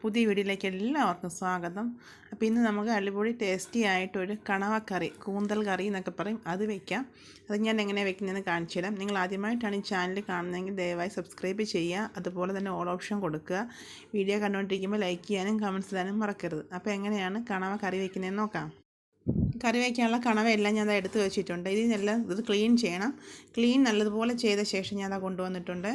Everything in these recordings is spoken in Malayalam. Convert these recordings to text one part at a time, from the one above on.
പുതിയ വീഡിയോയിലേക്ക് എല്ലാവർക്കും സ്വാഗതം. അപ്പോൾ ഇന്ന് നമുക്ക് അടിപൊളി ടേസ്റ്റി ആയിട്ടൊരു കണവക്കറി കൂന്തൽ കറി എന്നൊക്കെ പറയും. അത് വെക്കാം. അത് ഞാൻ എങ്ങനെ വെക്കുന്നതെന്ന് കാണിച്ചു തരാം. നിങ്ങൾ ആദ്യമായിട്ടാണ് ഈ ചാനൽ കാണുന്നതെങ്കിൽ ദയവായി സബ്സ്ക്രൈബ് ചെയ്യുക. അതുപോലെ തന്നെ ഓൾ ഓപ്ഷൻ കൊടുക്കുക. വീഡിയോ കണ്ടുകൊണ്ടിരിക്കുമ്പോൾ ലൈക്ക് ചെയ്യാനും കമന്റ്സ് ഇടാനും മറക്കരുത്. അപ്പോൾ എങ്ങനെയാണ് കണവ കറി വെക്കുന്നതെന്ന് നോക്കാം. കറി വയ്ക്കാനുള്ള കണവയെല്ലാം ഞാൻ അത് എടുത്ത് വെച്ചിട്ടുണ്ട്. ഇതിനെല്ലാം ഇത് ക്ലീൻ ചെയ്യണം. ക്ലീൻ നല്ലതുപോലെ ചെയ്ത ശേഷം ഞാൻ അത് കൊണ്ടുവന്നിട്ടുണ്ട്.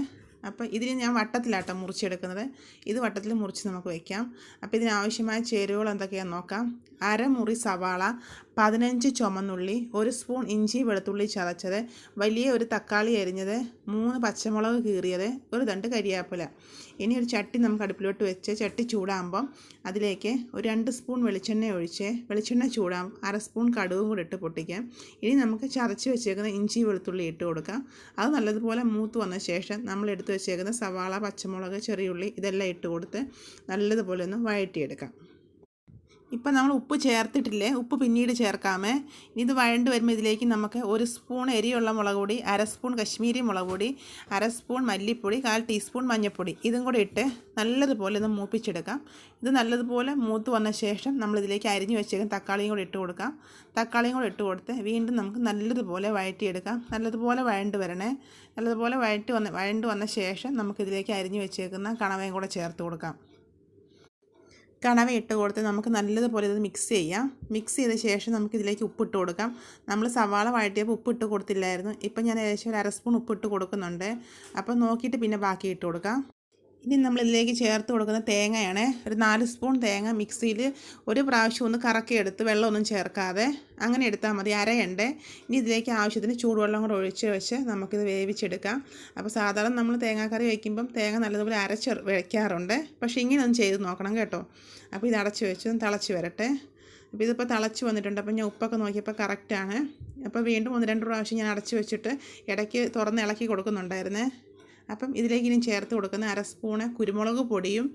അപ്പോൾ ഇതിന് ഞാൻ വട്ടത്തിലാട്ടോ മുറിച്ചെടുക്കുന്നത്. ഇത് വട്ടത്തിൽ മുറിച്ച് നമുക്ക് വയ്ക്കാം അപ്പോൾ ഇതിനാവശ്യമായ ചേരുവകൾ എന്തൊക്കെയാണെന്ന് നോക്കാം. അരമുറി സവാള പതിനഞ്ച് ചുമന്നുള്ളി ഒരു സ്പൂൺ ഇഞ്ചി വെളുത്തുള്ളി ചതച്ചത് വലിയ ഒരു തക്കാളി അരിഞ്ഞത് മൂന്ന് പച്ചമുളക് കീറിയത് ഒരു തണ്ട് കരിയാപ്പില. ഇനി ഒരു ചട്ടി നമുക്ക് അടുപ്പിലോട്ട് വെച്ച് ചട്ടി ചൂടാകുമ്പം അതിലേക്ക് ഒരു രണ്ട് സ്പൂൺ വെളിച്ചെണ്ണ ഒഴിച്ച് വെളിച്ചെണ്ണ ചൂടാം അര സ്പൂൺ കടുകും കൂടി ഇട്ട് പൊട്ടിക്കാം. ഇനി നമുക്ക് ചതച്ച് വെച്ചേക്കുന്ന ഇഞ്ചി വെളുത്തുള്ളി ഇട്ട് കൊടുക്കാം. അത് നല്ലതുപോലെ മൂത്ത് വന്ന ശേഷം നമ്മൾ എടുത്ത് വെച്ചേക്കുന്ന സവാള പച്ചമുളക് ചെറിയുള്ളി ഇതെല്ലാം ഇട്ട് കൊടുത്ത് നല്ലതുപോലെ ഒന്ന് വഴറ്റിയെടുക്കാം. ഇപ്പം നമ്മൾ ഉപ്പ് ചേർത്തിട്ടില്ലേ? ഉപ്പ് പിന്നീട് ചേർക്കാമേ. ഇനി ഇത് വഴണ്ട് വരുമ്പോൾ ഇതിലേക്ക് നമുക്ക് ഒരു സ്പൂൺ എരിയുള്ള മുളക് പൊടി അര സ്പൂൺ കശ്മീരി മുളക് പൊടി അര സ്പൂൺ മല്ലിപ്പൊടി കാൽ ടീസ്പൂൺ മഞ്ഞൾപ്പൊടി ഇതും കൂടി ഇട്ട് നല്ലതുപോലെ ഇത് മൂപ്പിച്ചെടുക്കാം. ഇത് നല്ലതുപോലെ മൂത്ത് വന്ന ശേഷം നമ്മളിതിലേക്ക് അരിഞ്ഞു വെച്ചേക്കും തക്കാളിയും കൂടി ഇട്ട് കൊടുക്കാം. തക്കാളിയും കൂടി ഇട്ട് കൊടുത്ത് വീണ്ടും നമുക്ക് നല്ലതുപോലെ വഴറ്റിയെടുക്കാം. നല്ലതുപോലെ വഴണ്ട് വരണേ. നല്ലതുപോലെ വഴറ്റി വന്ന് വഴണ്ട് വന്ന ശേഷം നമുക്കിതിലേക്ക് അരിഞ്ഞു വെച്ചേക്കുന്ന കണവയും കൂടെ ചേർത്ത് കൊടുക്കാം. കണവ ഇട്ട് കൊടുത്ത് നമുക്ക് നല്ലതുപോലെ ഇത് മിക്സ് ചെയ്യാം. മിക്സ് ചെയ്ത ശേഷം നമുക്ക് ഇതിലേക്ക് ഉപ്പിട്ട് കൊടുക്കാം. നമ്മൾ സവാള വഴറ്റിയപ്പോൾ ഉപ്പിട്ട് കൊടുത്തില്ലായിരുന്നു. ഇപ്പം ഞാൻ ഏകദേശം ഒരു അര സ്പൂൺ ഉപ്പിട്ട് കൊടുക്കുന്നുണ്ട്. അപ്പം നോക്കിയിട്ട് പിന്നെ ബാക്കി ഇട്ട് കൊടുക്കാം. ഇനി നമ്മൾ ഇതിലേക്ക് ചേർത്ത് കൊടുക്കുന്ന തേങ്ങയാണ്. ഒരു നാല് സ്പൂൺ തേങ്ങ മിക്സിയിൽ ഒരു പ്രാവശ്യം ഒന്ന് കറക്കിയെടുത്ത് വെള്ളമൊന്നും ചേർക്കാതെ അങ്ങനെ എടുത്താൽ മതി. അരയുണ്ട്. ഇനി ഇതിലേക്ക് ആവശ്യത്തിന് ചൂടുവെള്ളം കൂടെ ഒഴിച്ച് വെച്ച് നമുക്കിത് വേവിച്ചെടുക്കാം. അപ്പോൾ സാധാരണ നമ്മൾ തേങ്ങാക്കറി വയ്ക്കുമ്പം തേങ്ങ നല്ലതുപോലെ അരച്ച് വയ്ക്കാറുണ്ട് പക്ഷേ ഇങ്ങനെ ഒന്ന് ചെയ്ത് നോക്കണം കേട്ടോ. അപ്പോൾ ഇത് അടച്ച് വെച്ച് തിളച്ച് വരട്ടെ. അപ്പോൾ ഇതിപ്പോൾ തിളച്ച് വന്നിട്ടുണ്ട്. അപ്പോൾ ഞാൻ ഉപ്പൊക്കെ നോക്കിയപ്പോൾ കറക്റ്റാണ്. അപ്പോൾ വീണ്ടും ഒന്ന് രണ്ട് പ്രാവശ്യം ഞാൻ അടച്ച് വെച്ചിട്ട് ഇടയ്ക്ക് തുറന്ന് ഇളക്കി കൊടുക്കുന്നുണ്ടായിരുന്നേ. അപ്പം ഇതിലേക്ക് ഇനി ചേർത്ത് കൊടുക്കുന്ന അര സ്പൂണ് കുരുമുളക് പൊടിയും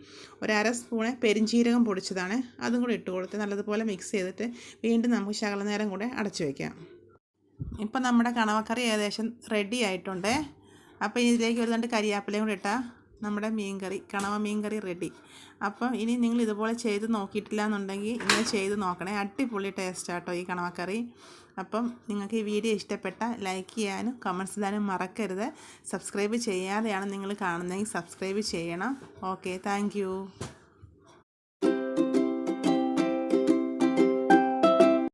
ഒരു അര സ്പൂണ് പെരിഞ്ചീരകം പൊടിച്ചതാണ്. അതും കൂടി ഇട്ട് കൊടുത്ത് നല്ലതുപോലെ മിക്സ് ചെയ്തിട്ട് വീണ്ടും നമുക്ക് ശകലനേരം കൂടെ അടച്ചു വയ്ക്കാം ഇപ്പം നമ്മുടെ കണവക്കറി ഏകദേശം റെഡി ആയിട്ടുണ്ട്. അപ്പോൾ ഇതിലേക്ക് ഒരു രണ്ട് കരിയാപ്പിലയും കൂടി ഇട്ടാൽ നമ്മുടെ മീൻകറി കണവ മീൻകറി റെഡി അപ്പം ഇനി നിങ്ങൾ ഇതുപോലെ ചെയ്ത് നോക്കിയിട്ടില്ല എന്നുണ്ടെങ്കിൽ ഇങ്ങനെ ചെയ്ത് നോക്കണേ. അടിപൊളി ടേസ്റ്റ് ആട്ടോ ഈ കണവക്കറി. അപ്പം നിങ്ങൾക്ക് ഈ വീഡിയോ ഇഷ്ടപ്പെട്ട ലൈക്ക് ചെയ്യാനും കമൻസ് ഇടാനും മറക്കരുത്. സബ്സ്ക്രൈബ് ചെയ്യാതെയാണ് നിങ്ങൾ കാണുന്നതെങ്കിൽ സബ്സ്ക്രൈബ് ചെയ്യണം. Okay thank